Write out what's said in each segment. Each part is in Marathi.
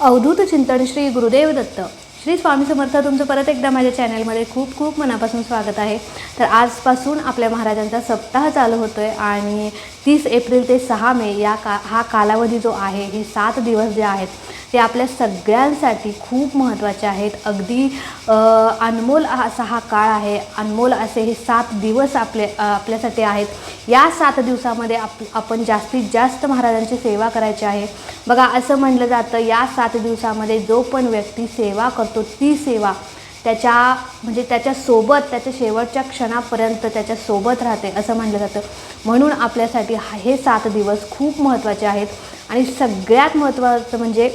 अवधूत चिंतन श्री गुरुदेव दत्त. श्री स्वामी समर्थ तुमचं परत एकदा माझ्या चॅनलमध्ये खूप खूप मनापासून स्वागत आहे. तर आजपासून आपल्या महाराजांचा सप्ताह चालू होतो आहे आणि तीस एप्रिल ते सहा मे या का हा कालावधी जो आहे हे सात दिवस जे आहेत ते आपल्या सगळ्यांसाठी खूप महत्त्वाचे आहेत. अगदी अनमोल असा हा काळ आहे अनमोल असे हे सात दिवस आपले आपल्यासाठी आहेत. या सात दिवसामध्ये आप आपण जास्तीत जास्त महाराजांची सेवा करायची आहे. बघा असं म्हटलं जातं या सात दिवसामध्ये जो पण व्यक्ती सेवा करतो ती सेवा त्याच्या म्हणजे त्याच्यासोबत त्याच्या शेवटच्या क्षणापर्यंत त्याच्यासोबत राहते असं म्हटलं जातं. म्हणून आपल्यासाठी हे सात दिवस खूप महत्त्वाचे आहेत. आणि सगळ्यात महत्त्वाचं म्हणजे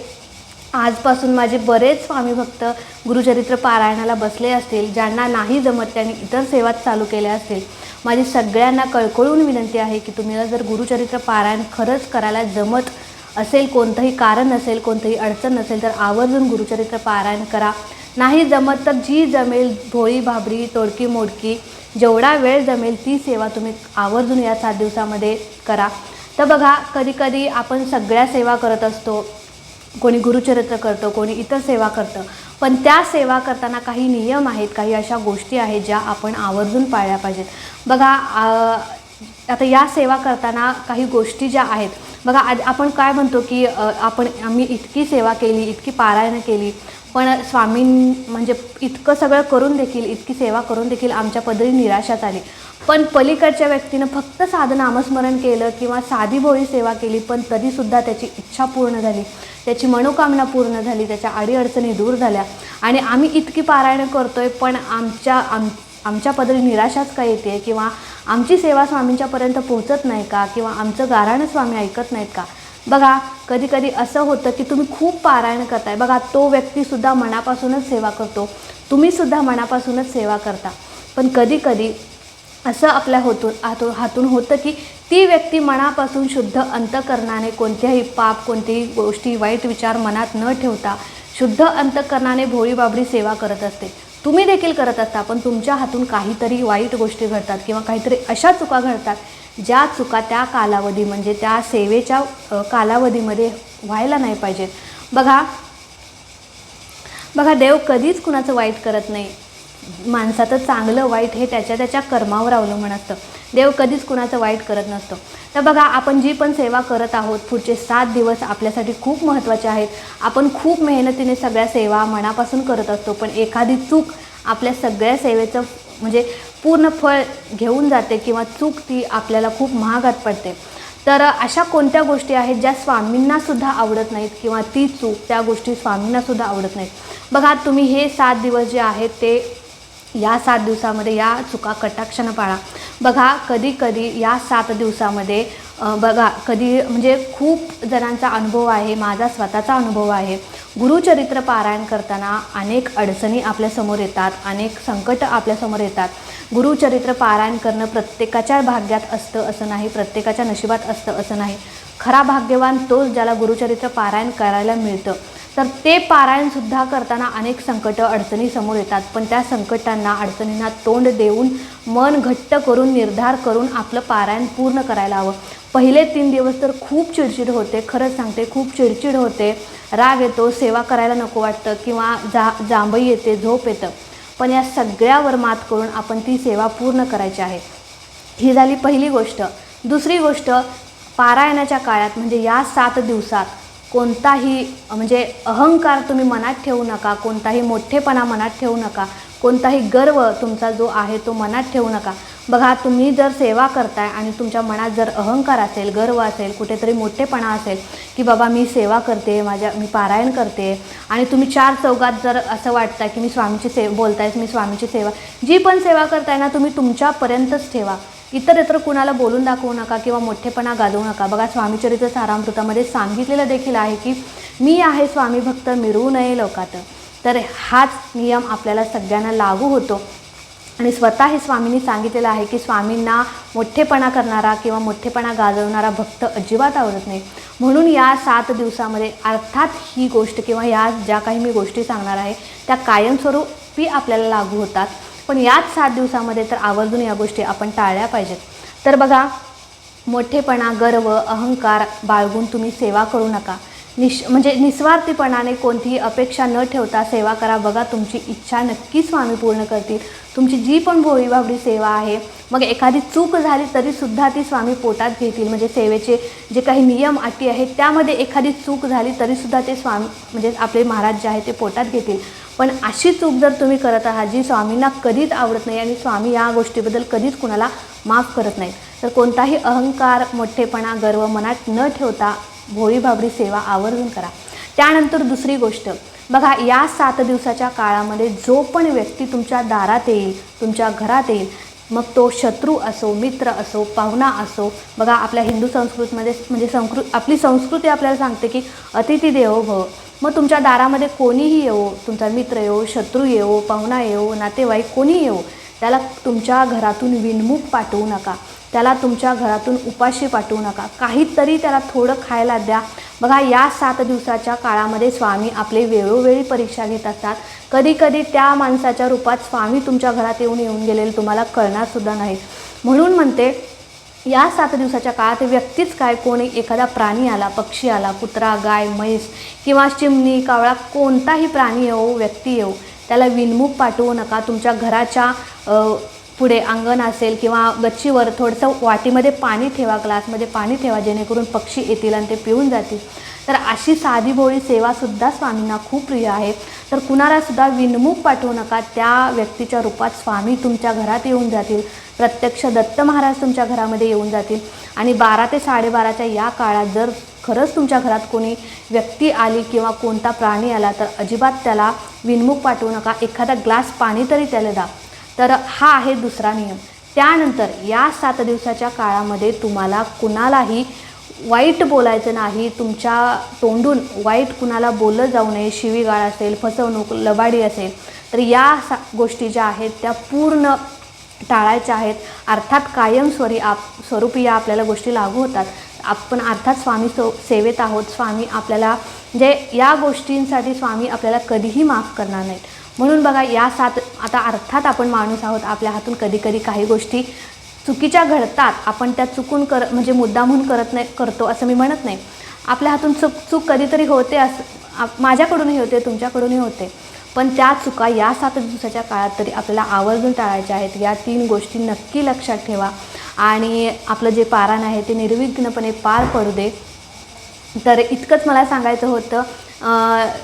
आजपासून माझे बरेच स्वामी भक्त गुरुचरित्र पारायणाला बसले असतील ज्यांना नाही जमत त्यांनी इतर सेवा चालू केल्या असतील. माझी सगळ्यांना कळकळून विनंती आहे की तुम्हाला जर गुरुचरित्र पारायण खरंच करायला जमत असेल कोणतंही कारण नसेल कोणतंही अडचण नसेल तर आवर्जून गुरुचरित्र पारायण करा. नाही जमत तर जी जमेल भोळी भाबरी तोडकी मोडकी जेवढा वेळ जमेल ती सेवा तुम्ही आवर्जून या सात दिवसामध्ये करा. तर बघा कधीकधी आपण सगळ्या सेवा करत असतो कोणी गुरुचरित्र करतं कोणी इतर सेवा करतं पण त्या सेवा करताना काही नियम आहेत काही अशा गोष्टी आहेत ज्या आपण आवर्जून पाळल्या पाहिजेत. बघा आता या सेवा करताना काही गोष्टी ज्या आहेत बघा आज आपण काय म्हणतो की आपण आम्ही इतकी सेवा केली इतकी पारायणं केली पण स्वामीं म्हणजे इतकं सगळं करून देखील इतकी सेवा करून देखील आमच्या पदरी निराशाच आली. पण पलीकडच्या व्यक्तीनं फक्त साधं नामस्मरण केलं किंवा साधी भोळी सेवा केली पण तरीसुद्धा त्याची इच्छा पूर्ण झाली. त्याची मनोकामना पूर्ण झाली त्याच्या अडीअडचणी दूर झाल्या. आणि आम्ही इतकी पारायणं करतो आहे पण आमच्या आम आमच्या पदरी निराशाच का येते किंवा आमची सेवा स्वामींच्यापर्यंत पोहोचत नाही का? किंवा आमचं गाराणं स्वामी ऐकत नाहीत का? बघा कधी कधी असं होतं की तुम्ही खूप पारायण करताय. बघा तो व्यक्तीसुद्धा मनापासूनच सेवा करतो. तुम्हीसुद्धा मनापासूनच सेवा करता. पण कधी कधी असं आपल्या होतून हातून हातून होतं की ती व्यक्ती मनापासून शुद्ध अंतकरणाने कोणत्याही पाप कोणत्याही गोष्टी वाईट विचार मनात न ठेवता शुद्ध अंतकरणाने भोळी बाबडी सेवा करत असते. तुम्ही देखील करत असता पण तुमच्या हातून काहीतरी वाईट गोष्टी घडतात किंवा काहीतरी अशा चुका घडतात ज्या चुका त्या कालावधी म्हणजे त्या सेवेच्या कालावधीमध्ये व्हायला नाही पाहिजेत. बघा बघा देव कधीच कुणाचं वाईट करत नाही. माणसाचं चांगलं वाईट हे त्याच्या त्याच्या कर्मावर अवलंबून असतं. देव कधीच कुणाचं वाईट करत नसतो. तर बघा आपण जी पण सेवा करत आहोत पुढचे सात दिवस आपल्यासाठी खूप महत्त्वाचे आहेत. आपण खूप मेहनतीने सगळ्या सेवा मनापासून करत असतो पण एखादी चूक आपल्या सगळ्या सेवेचं म्हणजे पूर्ण फळ घेऊन जाते किंवा चूक ती आपल्याला खूप महागात पडते. तर अशा कोणत्या गोष्टी आहेत ज्या स्वामींनासुद्धा आवडत नाहीत किंवा ती चूक त्या गोष्टी स्वामींनासुद्धा आवडत नाहीत? बघा तुम्ही हे सात दिवस जे आहेत ते या सात दिवसामध्ये या चुका कटाक्षानं पाळा. बघा कधी कधी या सात दिवसामध्ये बघा कधी म्हणजे खूप जणांचा अनुभव आहे माझा स्वतःचा अनुभव आहे. गुरुचरित्र पारायण करताना अनेक अडचणी आपल्यासमोर येतात अनेक संकट आपल्यासमोर येतात. गुरुचरित्र पारायण करणं प्रत्येकाच्या भाग्यात असतं असं नाही. प्रत्येकाच्या नशिबात असतं असं नाही. खरा भाग्यवान तोच ज्याला गुरुचरित्र पारायण करायला मिळतं. तर ते पारायणसुद्धा करताना अनेक संकटं अडचणी समोर येतात. पण त्या संकटांना अडचणींना तोंड देऊन मन घट्ट करून निर्धार करून आपलं पारायण पूर्ण करायला हवं. पहिले तीन दिवस तर खूप चिडचिड होते. खरंच सांगते खूप चिडचिड होते. राग येतो सेवा करायला नको वाटतं किंवा जा जांभई येते झोप येतं. पण या सगळ्यावर मात करून आपण ती सेवा पूर्ण करायची आहे. ही झाली पहिली गोष्ट. दुसरी गोष्ट पारायणाच्या काळात म्हणजे या सात दिवसात कोणताही म्हणजे अहंकार तुम्ही मनात ठेवू नका कोणताही मोठेपणा मनात ठेवू नका कोणताही गर्व तुमचा जो आहे तो मनात ठेवू नका. बघा तुम्ही जर सेवा करताय आणि तुमच्या मनात जर अहंकार असेल गर्व असेल कुठेतरी मोठेपणा असेल की बाबा मी सेवा करते माझ्या मी पारायण करते आणि तुम्ही चार चौघात जर असं वाटतं की मी स्वामीची से बोलतायच मी स्वामीची सेवा जी पण सेवा करताय ना तुम्ही तुमच्यापर्यंतच ठेवा. इतर इतर कुणाला बोलून दाखवू नका किंवा मोठेपणा गाजवू नका. बघा स्वामीचरित्र सारामृतामध्ये सांगितलेलं देखील आहे की मी आहे स्वामी भक्त मिरवू नये लोकात. तर हाच नियम आपल्याला सगळ्यांना लागू होतो. आणि स्वतः हे स्वामींनी सांगितलेलं आहे की स्वामींना मोठेपणा करणारा किंवा मोठेपणा गाजवणारा भक्त अजिबात आवडत नाही. म्हणून या सात दिवसामध्ये अर्थात ही गोष्ट किंवा या ज्या काही मी गोष्टी सांगणार आहे त्या कायमस्वरूपी आपल्याला लागू होतात. पण याच सात दिवसामध्ये तर आवर्जून या गोष्टी आपण टाळल्या पाहिजेत. तर बघा मोठेपणा गर्व अहंकार बाळगून तुम्ही सेवा करू नका. निश म्हणजे निस्वार्थीपणाने कोणतीही अपेक्षा न ठेवता सेवा करा. बघा तुमची इच्छा नक्की स्वामी पूर्ण करतील. तुमची जी पण भोळी भाबडी सेवा आहे मग एखादी चूक झाली तरीसुद्धा ती स्वामी पोटात घेतील. म्हणजे सेवेचे जे काही नियम अटी आहेत त्यामध्ये एखादी चूक झाली तरीसुद्धा ते स्वामी म्हणजे आपले महाराज जे आहे ते पोटात घेतील. पण अशी चूक जर तुम्ही करत आहात जी स्वामींना कधीच आवडत नाही आणि स्वामी या गोष्टीबद्दल कधीच कुणाला माफ करत नाहीत तर कोणताही अहंकार मोठेपणा गर्व मनात न ठेवता भोळी भाबडी सेवा आवर्जून करा. त्यानंतर दुसरी गोष्ट बघा या सात दिवसाच्या काळामध्ये जो पण व्यक्ती तुमच्या दारात येईल तुमच्या घरात येईल मग तो शत्रू असो मित्र असो पाहुणा असो बघा आपल्या हिंदू संस्कृतीमध्ये म्हणजे संस्कृत आपली संस्कृती आपल्याला सांगते की अतिथी देवो भव. मग तुमच्या दारामध्ये कोणीही येवो तुमचा मित्र येवो शत्रू येवो पाहुणा येवो नातेवाईक कोणीही येवो त्याला तुमच्या घरातून विनमुख पाठवू नका. त्याला तुमच्या घरातून उपाशी पाठवू नका. काहीतरी त्याला थोडं खायला द्या. बघा या सात दिवसाच्या काळामध्ये स्वामी आपले वेळोवेळी परीक्षा घेत असतात. कधी कधी त्या माणसाच्या रूपात स्वामी तुमच्या घरात येऊन येऊन गेलेले तुम्हाला कळणारसुद्धा नाही म्हणून म्हणते या सात दिवसाच्या काळात व्यक्तीच काय कोणी एखादा प्राणी आला पक्षी आला कुत्रा गाय म्हैस किंवा चिमणी कावळा कोणताही प्राणी येऊ व्यक्ती येऊ त्याला विनमुख पाठवू नका. तुमच्या घराच्या पुढे अंगण असेल किंवा गच्चीवर थोडंसं वाटीमध्ये पाणी ठेवा ग्लासमध्ये पाणी ठेवा जेणेकरून पक्षी येतील आणि ते पिऊन जातील. तर अशी साधी भोळी सेवासुद्धा स्वामींना खूप प्रिय आहे. तर कुणालासुद्धा विनमुख पाठवू नका. त्या व्यक्तीच्या रूपात स्वामी तुमच्या घरात येऊन जातील. प्रत्यक्ष दत्त महाराज तुमच्या घरामध्ये येऊन जातील. आणि बारा ते साडेबाराच्या या काळात जर खरंच तुमच्या घरात कोणी व्यक्ती आली किंवा कोणता प्राणी आला तर अजिबात त्याला विनमुख पाठवू नका. एखादा ग्लास पाणी तरी त्याला द्या. तर हा आहे दुसरा नियम. त्यानंतर या सात दिवसाच्या काळामध्ये तुम्हाला कुणालाही वाईट बोलायचं नाही. तुमच्या तोंडून वाईट कुणाला बोललं जाऊ नये. शिवीगाळ असेल फसवणूक लबाडी असेल तर या सा गोष्टी ज्या आहेत त्या पूर्ण टाळायच्या आहेत. अर्थात कायमस्वरी आप स्वरूपी या आपल्याला गोष्टी लागू होतात. आपण अर्थात स्वामी सो सेवेत आहोत. स्वामी आपल्याला जे या गोष्टींसाठी स्वामी आपल्याला कधीही माफ करणार नाहीत. म्हणून बघा या सात आता अर्थात आपण माणूस आहोत. आपल्या हातून कधी कधी काही गोष्टी चुकीच्या घडतात. आपण त्या चुकून कर म्हणजे मुद्दा म्हणून करत नाही करतो असं मी म्हणत नाही. आपल्या हातून चूक चूक कधीतरी होते असं आप- माझ्याकडूनही होते तुमच्याकडूनही होते. पण त्या चुका या सात दिवसाच्या काळात तरी आपल्याला आवर्जून टाळायच्या आहेत. या तीन गोष्टी नक्की लक्षात ठेवा. आणि आपलं जे पारायण आहे ते निर्विघ्नपणे पार पडू दे. तर इतकंच मला सांगायचं होतं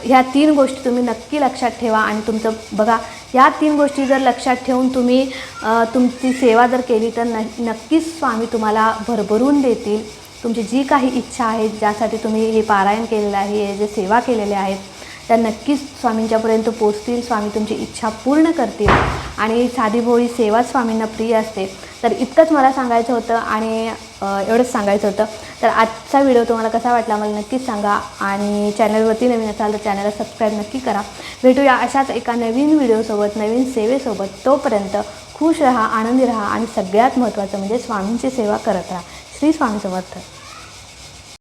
ह्या तीन गोष्टी तुम्ही नक्की लक्षात ठेवा. आणि तुमचं बघा या तीन गोष्टी जर लक्षात ठेवून तुम्ही तुमची सेवा जर केली तर न नक्कीच स्वामी तुम्हाला भरभरून देतील. तुमची जी काही इच्छा आहे ज्यासाठी तुम्ही हे पारायण केलेलं आहे हे जे सेवा केलेल्या आहेत त्या नक्कीच स्वामींच्यापर्यंत पोचतील स्वामी तुमची इच्छा पूर्ण करतील. आणि साधी भोळी सेवा स्वामींना प्रिय असते. तर इतकंच मला सांगायचं होतं आणि एवढंच सांगायचं होतं. तर आजचा व्हिडिओ तुम्हाला कसा वाटला मला नक्कीच सांगा आणि चॅनलवरती नवीन असाल तर चॅनलला सबस्क्राईब नक्की करा. भेटूया अशाच एका नवीन व्हिडिओसोबत नवीन सेवेसोबत. तोपर्यंत खुश रहा आनंदी रहा आणि सगळ्यात महत्त्वाचं म्हणजे स्वामींची सेवा करत राहा. श्री स्वामी समर्थ.